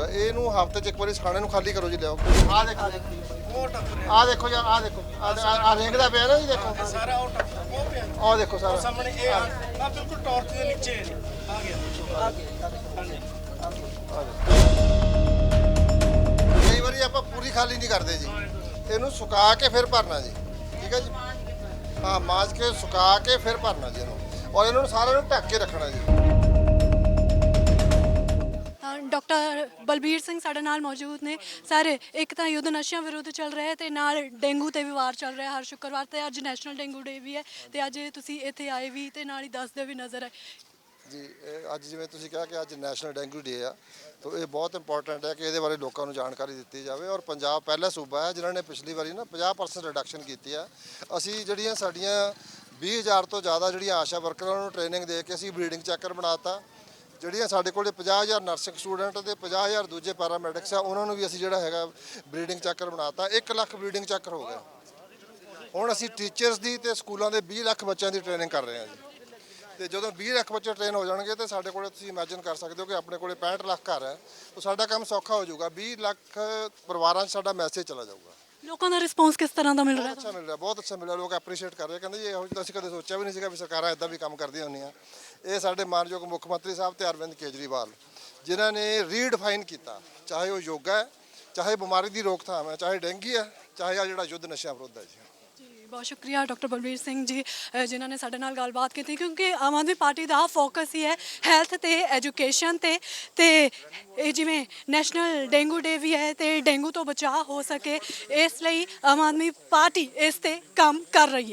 ਇਹਨੂੰ ਹਫ਼ਤੇ ਚ ਇੱਕ ਵਾਰੀ ਖਾਣੇ ਨੂੰ ਖਾਲੀ ਕਰੋ ਜੀ ਲਿਆਓ। ਆ ਦੇਖੋ ਉਹ ਟੱਪ ਰਿਹਾ। ਆ ਦੇਖੋ ਜੀ ਆ ਦੇਖੋ। ਆ ਰੇਂਗਦਾ ਪਿਆ ਨਾ ਜੀ ਦੇਖੋ। ਸਾਰਾ ਉਹ ਟੱਪ ਉਹ ਪਿਆ। ਆ ਦੇਖੋ ਸਾਰਾ। ਸਾਹਮਣੇ ਇਹ ਆ ਆਹ ਬਿਲਕੁਲ ਟਾਰਚ ਦੇ ਨੀਚੇ ਹੈ ਜੀ। ਆ ਗਿਆ। ਹਾਂਜੀ ਕਈ ਵਾਰੀ ਆਪਾਂ ਪੂਰੀ ਖਾਲੀ ਨਹੀਂ ਕਰਦੇ ਜੀ। ਇਹਨੂੰ ਸੁਕਾ ਕੇ ਫਿਰ ਭਰਨਾ ਜੀ। ਠੀਕ ਹੈ ਜੀ? ਹਾਂ ਮਾਜ ਕੇ ਸੁਕਾ ਕੇ ਫਿਰ ਭਰਨਾ ਜੀ ਇਹਨੂੰ। ਔਰ ਇਹਨਾਂ ਨੂੰ ਸਾਰਿਆਂ ਨੂੰ ਢੱਕ ਕੇ ਰੱਖਣਾ ਜੀ। ਡਾਕਟਰ ਬਲਬੀਰ ਸਿੰਘ ਸਾਡੇ ਨਾਲ ਮੌਜੂਦ ਨੇ। ਸਾਰੇ, ਇੱਕ ਤਾਂ ਯੁੱਧ ਨਸ਼ਿਆਂ ਵਿਰੁੱਧ ਚੱਲ ਰਿਹਾ ਹੈ ਤੇ ਨਾਲ ਡੇਂਗੂ ਤੇ ਵੀ ਵਾਰ ਚੱਲ ਰਿਹਾ ਹਰ ਸ਼ੁੱਕਰਵਾਰ ਤੇ। ਅੱਜ ਨੈਸ਼ਨਲ ਡੇਂਗੂ ਡੇ ਵੀ ਹੈ ਤੇ ਅੱਜ ਤੁਸੀਂ ਇੱਥੇ ਆਏ ਵੀ ਤੇ ਨਾਲ ਹੀ ਦੱਸਦੇ ਵੀ ਨਜ਼ਰ ਹੈ ਜੀ ਅੱਜ ਜਿਵੇਂ ਤੁਸੀਂ ਕਿਹਾ ਕਿ ਅੱਜ ਨੈਸ਼ਨਲ ਡੇਂਗੂ ਡੇ ਆ, ਤਾਂ ਇਹ ਬਹੁਤ ਇੰਪੋਰਟੈਂਟ ਹੈ ਕਿ ਇਹਦੇ ਬਾਰੇ ਲੋਕਾਂ ਨੂੰ ਜਾਣਕਾਰੀ ਦਿੱਤੀ ਜਾਵੇ ਔਰ ਪੰਜਾਬ ਪਹਿਲਾ ਸੂਬਾ ਹੈ ਜਿਨ੍ਹਾਂ ਨੇ ਪਿਛਲੀ ਵਾਰੀ ਨਾ 50% ਰਿਡਕਸ਼ਨ ਕੀਤੀ ਆ ਅਸੀਂ ਜਿਹੜੀਆਂ ਸਾਡੀਆਂ 20000 ਤੋਂ ਜ਼ਿਆਦਾ ਜਿਹੜੀਆਂ ਆਸ਼ਾ ਵਰਕਰਾਂ ਨੂੰ ਟ੍ਰੇਨਿੰਗ ਦੇ ਕੇ ਅਸੀਂ ਬਰੀਡਿੰਗ ਚੱਕਰ ਬਣਾਤਾ। ਜਿਹੜੀਆਂ ਸਾਡੇ ਕੋਲੇ 50000 ਨਰਸਿੰਗ ਸਟੂਡੈਂਟ ਤੇ 50000 ਦੂਜੇ ਪੈਰਾਮੈਡਿਕਸ ਆ, ਉਹਨਾਂ ਨੂੰ ਵੀ ਅਸੀਂ ਜਿਹੜਾ ਹੈਗਾ ਬਰੀਡਿੰਗ ਚੱਕਰ ਬਣਾਤਾ। 1 ਲੱਖ ਬਰੀਡਿੰਗ ਚੱਕਰ ਹੋ ਗਿਆ। ਹੁਣ ਅਸੀਂ ਟੀਚਰਸ ਦੀ ਤੇ ਸਕੂਲਾਂ ਦੇ 20 ਲੱਖ ਬੱਚਿਆਂ ਦੀ ਟ੍ਰੇਨਿੰਗ ਕਰ ਰਹੇ ਹਾਂ ਜੀ। ਤੇ ਜਦੋਂ 20 ਲੱਖ ਬੱਚੇ ਟ੍ਰੇਨ ਹੋ ਜਾਣਗੇ ਤੇ ਸਾਡੇ ਕੋਲੇ ਤੁਸੀਂ ਇਮੇਜਿਨ ਕਰ ਸਕਦੇ ਹੋ ਕਿ ਆਪਣੇ ਕੋਲੇ 65 ਲੱਖ ਘਰ ਹੈ ਤਾਂ ਸਾਡਾ ਕੰਮ ਸੌਖਾ ਹੋ ਜਾਊਗਾ। 20 ਲੱਖ ਪਰਿਵਾਰਾਂ 'ਚ ਸਾਡਾ ਮੈਸੇਜ ਚਲਾ ਜਾਊਗਾ। ਲੋਕਾਂ ਦਾ ਰਿਸਪੌਂਸ ਕਿਸ ਤਰ੍ਹਾਂ ਦਾ ਮਿਲ ਰਿਹਾ ਬਹੁਤ ਅੱਛਾ ਮਿਲ ਰਿਹਾ ਬਹੁਤ ਅੱਛਾ ਮਿਲ ਰਿਹਾ। ਲੋਕ ਐਪਰੀਸ਼ੀਏਟ ਕਰ ਰਹੇ ਕਹਿੰਦੇ ਜੀ ਇਹੋ ਜਿਹਾ ਅਸੀਂ ਕਦੇ ਸੋਚਿਆ ਵੀ ਨਹੀਂ ਸੀਗਾ ਵੀ ਸਰਕਾਰਾਂ ਇਦਾਂ ਵੀ ਕੰਮ ਕਰਦੀਆਂ ਹੁੰਦੀਆਂ। ਇਹ ਸਾਡੇ ਮਾਨਯੋਗ ਮੁੱਖ ਮੰਤਰੀ ਸਾਹਿਬ ਤੇ ਅਰਵਿੰਦ ਕੇਜਰੀਵਾਲ ਜਿਨ੍ਹਾਂ ਨੇ ਰੀਡਿਫਾਈਨ ਕੀਤਾ। ਚਾਹੇ ਉਹ ਯੋਗਾ ਹੈ ਚਾਹੇ ਬਿਮਾਰੀ ਦੀ ਰੋਕਥਾਮ ਹੈ ਚਾਹੇ ਡੈਂਗੀ ਹੈ ਚਾਹੇ ਆ ਜਿਹੜਾ ਯੁੱਧ ਨਸ਼ਿਆਂ ਵਿਰੁੱਧ ਹੈ ਜੀ। ਬਹੁਤ ਸ਼ੁਕਰੀਆ ਡਾਕਟਰ ਬਲਬੀਰ ਸਿੰਘ ਜੀ ਜਿਨ੍ਹਾਂ ਨੇ ਸਾਡੇ ਨਾਲ ਗੱਲਬਾਤ ਕੀਤੀ ਕਿਉਂਕਿ ਆਮ ਆਦਮੀ ਪਾਰਟੀ ਦਾ ਫੋਕਸ ਹੀ ਹੈ ਹੈਲਥ ਤੇ ਐਜੂਕੇਸ਼ਨ ਤੇ। ਤੇ ਜਿਵੇਂ ਨੈਸ਼ਨਲ ਡੇਂਗੂ ਡੇ ਵੀ ਹੈ ਤੇ ਡੇਂਗੂ ਤੋਂ ਬਚਾਅ ਹੋ ਸਕੇ, ਇਸ ਲਈ ਆਮ ਆਦਮੀ ਪਾਰਟੀ ਇਸ ਤੇ ਕੰਮ ਕਰ ਰਹੀ ਹੈ।